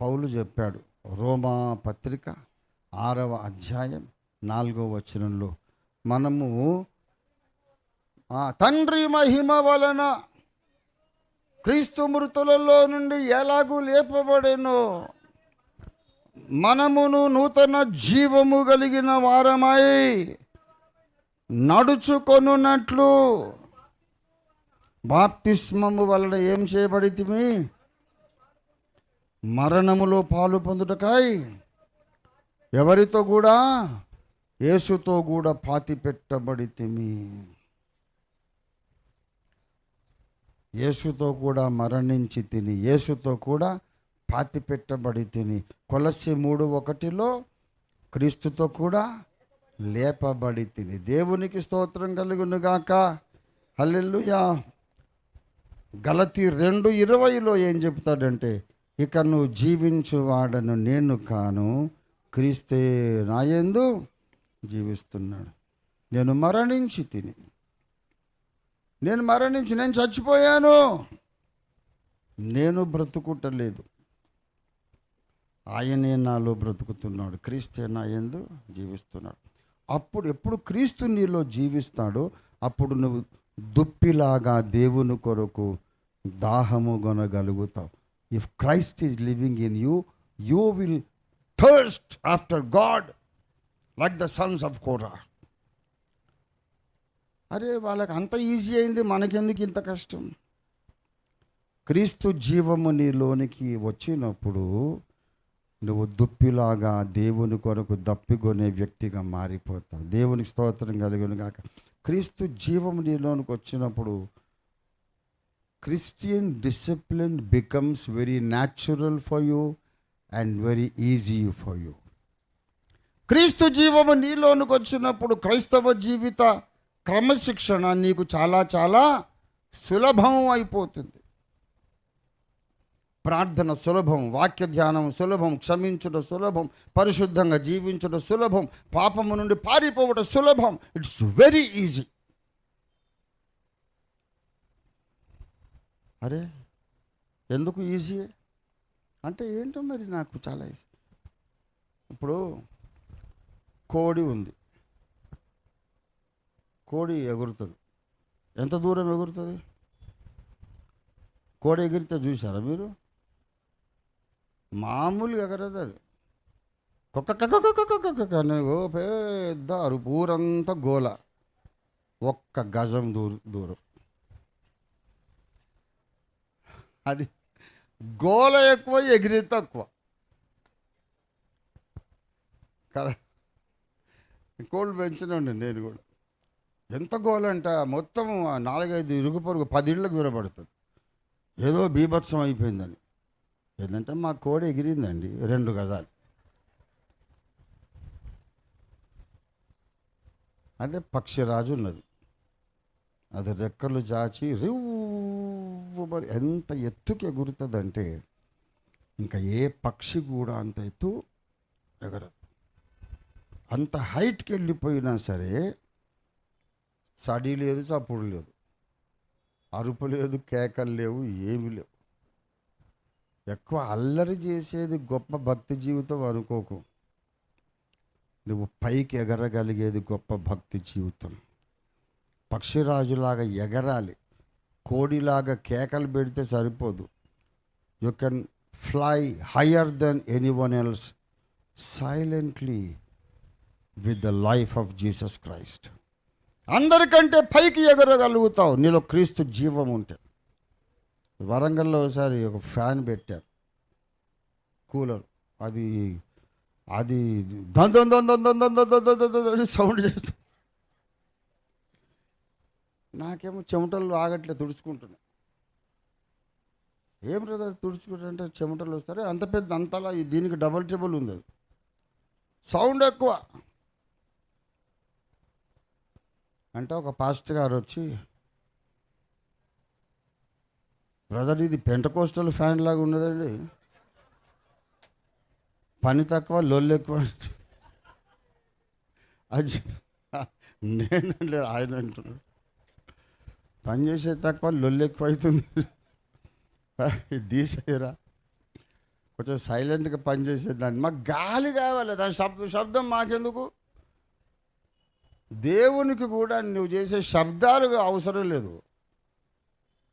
పౌలు చెప్పాడు రోమా పత్రిక ఆరవ అధ్యాయం నాలుగవ వచనంలో మనము ఆ, తండ్రి మహిమ వలన క్రీస్తు మృతులలో నుండి ఎలాగూ లేపబడేనో మనమును నూతన జీవము కలిగిన వారమై నడుచుకొనున్నట్లు బాప్తిస్మము వలన ఏం చేయబడితిమి? మరణములో పాలు పొందుటకాయ్. ఎవరితో కూడా యేసుతో కూడా పాతి పెట్టబడితిమి. యేసుతో కూడా మరణించి తిని యేసుతో కూడా పాతి పెట్టబడి తిని కొలసి మూడు ఒకటిలో క్రీస్తుతో కూడా లేపబడి తిని దేవునికి స్తోత్రం కలుగునుగాక. గాక గలతి రెండు ఇరవైలో ఏం చెప్తాడంటే ఇక నువ్వు జీవించువాడను నేను కాను క్రీస్తే నాయందు జీవిస్తున్నాడు. నేను మరణించి తిని. నేను మరణించి నేను చచ్చిపోయాను. నేను బ్రతుకుటలేదు. ఆయనే నాలో బ్రతుకుతున్నాడు. క్రీస్తే నాయందు జీవిస్తున్నాడు. అప్పుడు ఎప్పుడు క్రీస్తు నీలో జీవిస్తాడో అప్పుడు నువ్వు దుప్పిలాగా దేవుని కొరకు దాహము కొనగలుగుతావు if Christ is living in you you will thirst after God like the sons of Korah అరే వాళ్ళకి అంత ఈజీ అయింది మనకెందుకు ఇంత కష్టం? క్రీస్తు జీవము నీలోనికి వచ్చినప్పుడు నువ్వు దుప్పిలాగా దేవుని కొరకు దప్పికొనే వ్యక్తిగా మారిపోతావు. దేవునికి స్తోత్రం కలిగిన కాక క్రీస్తు జీవము నీలోనికి వచ్చినప్పుడు Christian discipline becomes very natural for you and very easy for you క్రీస్తు జీవము నీలోనికి వచ్చినప్పుడు క్రైస్తవ జీవిత క్రమశిక్షణ నీకు చాలా చాలా సులభం అయిపోతుంది. ప్రార్థన సులభం వాక్య ధ్యానం సులభం క్షమించుట సులభం పరిశుద్ధంగా జీవించుట సులభం పాపము నుండి పారిపోవట సులభం. ఇట్స్ వెరీ ఈజీ అరే ఎందుకు ఈజీ అంటే ఏంటో మరి నాకు చాలా ఈజీ ఇప్పుడు కోడి ఉంది. కోడి ఎగురుతుంది. ఎంత దూరం ఎగురుతుంది? కోడి ఎగిరితే చూసారా మీరు? మామూలుగా ఎగరదు అది. కుక్క కక్క ఓ పెద్ద అరుపు ఊరంతా గోల. ఒక్క గజం దూరం దూరం. అది గోల ఎక్కువ ఎగిరి తక్కువ. కదా? కోళ్ళు పెంచినండి నేను కూడా. ఎంత గోలంటే మొత్తం నాలుగైదు ఇరుగు పొరుగు పదిళ్ళకు విరబడుతుంది ఏదో బీభత్సం అయిపోయిందని. ఏంటంటే మా కోడి ఎగిరిందండి రెండు గజాలు. అదే పక్షిరాజు ఉన్నది. అది రెక్కలు చాచి ఇవ్వబడి ఎంత ఎత్తుకి ఎగురుతుందంటే ఇంకా ఏ పక్షి కూడా అంత ఎత్తు ఎగరదు. అంత హైట్కి వెళ్ళిపోయినా సరే సడి లేదు చప్పుడు లేదు. అరుపు లేదు కేకలు లేవు ఏమి లేవు. ఎక్కువ అల్లరి చేసేది గొప్ప భక్తి జీవితం అనుకోకు. నువ్వు పైకి ఎగరగలిగేది గొప్ప భక్తి జీవితం. పక్షిరాజులాగా ఎగరాలి. కోడిలాగా కేకలు పెడితే సరిపోదు you can fly higher than anyone else silently with the life of Jesus Christ అందరికంటే పైకి ఎగరగలుగుతావు నీలో క్రీస్తు జీవం ఉంటే వరంగల్లో ఒకసారి ఒక ఫ్యాన్ పెట్టారు కూలర్ అది అది దన్ నాకేమో చెమటలు ఆగట్లే తుడుచుకుంటున్నా. ఏం బ్రదర్ తుడుచుకుంటుంటే చెమటలు వస్తారే? అంత పెద్ద అంతలా దీనికి డబల్ ట్రిబుల్ ఉంది అది. సౌండ్ ఎక్కువ. అంటే ఒక పాస్ట్ గారు వచ్చి బ్రదర్ ఇది పెంటకోస్టల్ ఫ్యాన్ లాగా ఉన్నదండి. పని తక్కువ లొల్లు ఎక్కువ. అది లేదు ఆయన అంటున్నాడు. పని చేసే తక్కువ లొల్లెక్కువ అవుతుంది తీసేయరా. కొంచెం సైలెంట్గా పనిచేసేదాన్ని మాకు గాలి కావాలి దాని శబ్దం శబ్దం మాకెందుకు? దేవునికి కూడా నువ్వు చేసే శబ్దాలు అవసరం లేదు.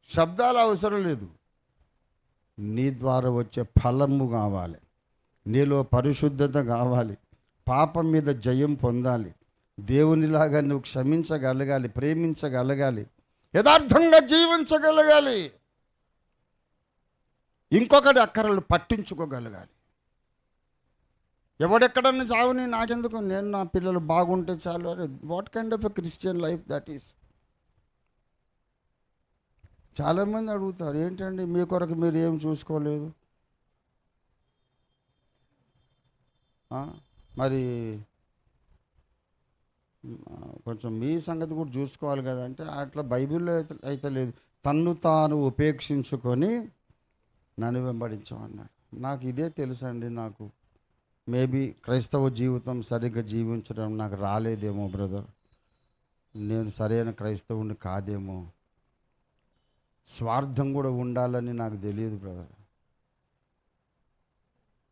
శబ్దాలు అవసరం లేదు. నీ ద్వారా వచ్చే ఫలము కావాలి. నీలో పరిశుద్ధత కావాలి. పాపం మీద జయం పొందాలి. దేవునిలాగా నువ్వు క్షమించగలగాలి ప్రేమించగలగాలి. యథార్థంగా జీవించగలగాలి. ఇంకొకటి అక్కరలు పట్టించుకోగలగాలి. ఎవడెక్కడన్నా చావుని నాకెందుకు? నేను నా పిల్లలు బాగుంటే చాలు. అరే what kind of a Christian life that is చాలామంది అడుగుతారు ఏంటండి? మీ కొరకు మీరు ఏం చూసుకోలేదు? మరి కొంచెం మీ సంగతి కూడా చూసుకోవాలి కదా అంటే అట్లా బైబిల్లో అయితే అయితే లేదు. తన్ను తాను ఉపేక్షించుకొని నన్ను వెంబడించమన్నాడు. నాకు ఇదే తెలుసండి నాకు. మేబీ క్రైస్తవ జీవితం సరిగ్గా జీవించడం నాకు రాలేదేమో బ్రదర్. నేను సరైన క్రైస్తవుని కాదేమో. స్వార్థం కూడా ఉండాలని నాకు తెలియదు బ్రదర్.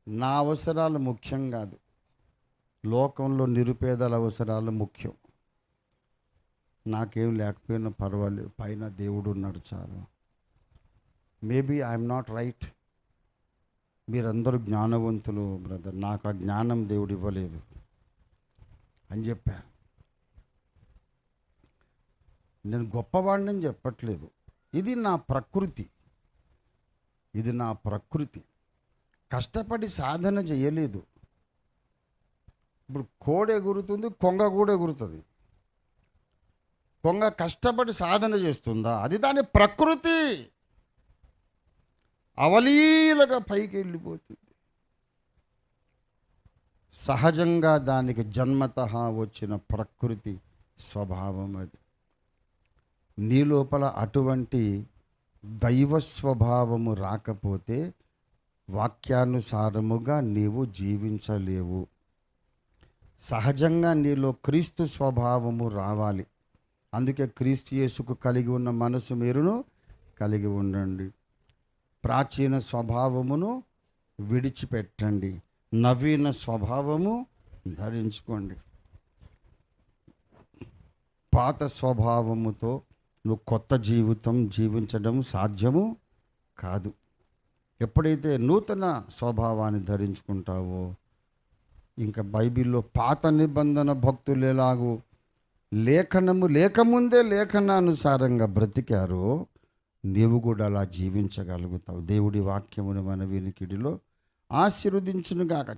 నా అవసరాలు ముఖ్యం కాదు. లోకంలో నిరుపేదల అవసరాలు ముఖ్యం. నాకేం లేకపోయినా పర్వాలేదు. పైన దేవుడు ఉన్నాడు చాలు. మేబీ ఐఎమ్ నాట్ రైట్ మీరందరూ జ్ఞానవంతులు బ్రదర్ నాకు ఆ జ్ఞానం దేవుడు ఇవ్వలేదు అని చెప్పా. నేను గొప్పవాడిని చెప్పట్లేదు. ఇది నా ప్రకృతి. ఇది నా ప్రకృతి. కష్టపడి సాధన చేయలేదు. ఇప్పుడు కోడి ఎగురుతుంది కొంగ కూడా ఎగురుతుంది. కొంగ కష్టపడి సాధన చేస్తుందా? అది దాని ప్రకృతి. అవలీలగా పైకి వెళ్ళిపోతుంది. సహజంగా దానికి జన్మత వచ్చిన ప్రకృతి స్వభావం అది. నీ లోపల అటువంటి దైవ స్వభావము రాకపోతే వాక్యానుసారముగా నీవు జీవించలేవు. సహజంగా నీలో క్రీస్తు స్వభావము రావాలి. అందుకే క్రీస్తు యేసుకు కలిగి ఉన్న మనసు మీరును కలిగి ఉండండి. ప్రాచీన స్వభావమును విడిచిపెట్టండి. నవీన స్వభావము ధరించుకోండి. పాత స్వభావముతో నువ్వు కొత్త జీవితం జీవించడం సాధ్యము కాదు. ఎప్పుడైతే నూతన స్వభావాన్ని ధరించుకుంటావో ఇంకా బైబిల్లో పాత నిబంధన భక్తులు ఎలాగూ లేఖనము లేకముందే లేఖనానుసారంగా బ్రతికారో నీవు కూడా అలా జీవించగలుగుతావు. దేవుడి వాక్యమును మన వినికిడిలో ఆశీర్వదించునుగాక.